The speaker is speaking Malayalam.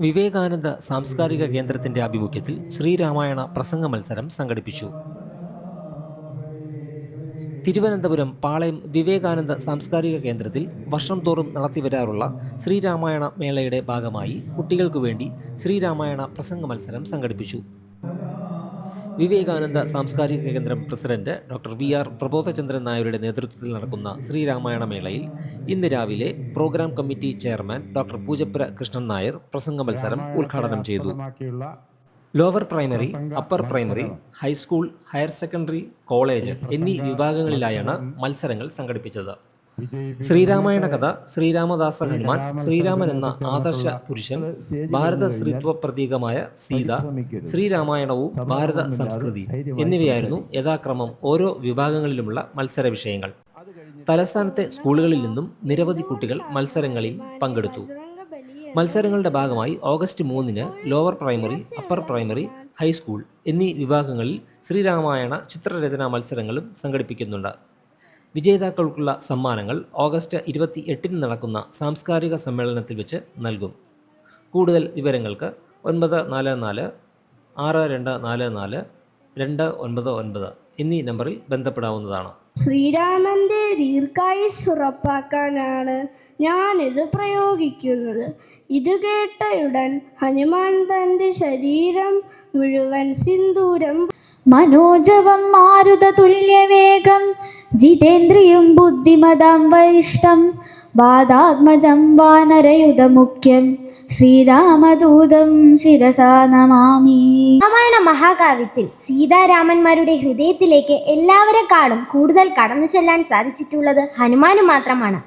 വിവേകാനന്ദ സാംസ്കാരിക കേന്ദ്രത്തിന്റെ ആഭിമുഖ്യത്തിൽ ശ്രീരാമായണ പ്രസംഗ മത്സരം സംഘടിപ്പിച്ചു. തിരുവനന്തപുരം പാളയം വിവേകാനന്ദ സാംസ്കാരിക കേന്ദ്രത്തിൽ വർഷം തോറും നടത്തിവരാറുള്ള ശ്രീരാമായണ മേളയുടെ ഭാഗമായി കുട്ടികൾക്കു വേണ്ടി ശ്രീരാമായണ പ്രസംഗ മത്സരം സംഘടിപ്പിച്ചു. വിവേകാനന്ദ സാംസ്കാരിക കേന്ദ്രം president doctor V R Prabodhachandran നായരുടെ നേതൃത്വത്തിൽ നടക്കുന്ന ശ്രീരാമായണ മേളയിൽ ഇന്ന് രാവിലെ program committee chairman doctor Poojappura Krishnan Nair പ്രസംഗ മത്സരം ഉദ്ഘാടനം ചെയ്തു. Lower primary upper primary high school higher secondary college എന്നീ വിഭാഗങ്ങളിലായാണ് മത്സരങ്ങൾ സംഘടിപ്പിച്ചത്. ശ്രീരാമായണ കഥ ശ്രീരാമദാസ ഹനുമാൻ ശ്രീരാമൻ എന്ന ആദർശ പുരുഷൻ ഭാരത സ്ത്രീത്വ പ്രതീകമായ സീത ശ്രീരാമായണവും ഭാരത സംസ്കൃതി എന്നിവയായിരുന്നു യഥാക്രമം ഓരോ വിഭാഗങ്ങളിലുമുള്ള മത്സര വിഷയങ്ങൾ. തലസ്ഥാനത്തെ സ്കൂളുകളിൽ നിന്നും നിരവധി കുട്ടികൾ മത്സരങ്ങളിൽ പങ്കെടുത്തു. മത്സരങ്ങളുടെ ഭാഗമായി ഓഗസ്റ്റ് മൂന്നിന് lower primary upper primary high school എന്നീ വിഭാഗങ്ങളിൽ ശ്രീരാമായണ ചിത്രരചനാ മത്സരങ്ങളും സംഘടിപ്പിക്കുന്നുണ്ട്. വിജേതാക്കൾക്കുള്ള സമ്മാനങ്ങൾ ഓഗസ്റ്റ് ഇരുപത്തി എട്ടിന് നടക്കുന്ന സാംസ്കാരിക സമ്മേളനത്തിൽ വെച്ച് നൽകും. കൂടുതൽ വിവരങ്ങൾക്ക് ഒൻപത് നാല് നാല് ആറ് രണ്ട് നാല് നാല് രണ്ട് ഒൻപത് ഒൻപത് എന്നീ നമ്പറിൽ ബന്ധപ്പെടാവുന്നതാണ്. ശ്രീരാമന്റെ ദീർഘായുസ് ഉറപ്പാക്കാനാണ് ഇത് പ്രയോഗിക്കുന്നത്. ഇത് കേട്ടയുടൻ ഹനുമാൻ തന്റെ ശരീരം മുഴുവൻ സിന്ദൂരം മനോജവം മാരുതതുല്യവേഗം ജിതേന്ദ്രിയം ബുദ്ധിമതാം വരിഷ്ടം വാദാത്മജം വാനരയുധമുഖ്യം ശ്രീരാമദൂതം ശിരസാ നമാമി. രാമായണ മഹാകാവ്യത്തിൽ സീതാരാമന്മാരുടെ ഹൃദയത്തിലേക്ക് എല്ലാവരെക്കാളും കൂടുതൽ കടന്നു ചെല്ലാൻ സാധിച്ചിട്ടുള്ളത് ഹനുമാന് മാത്രമാണ്.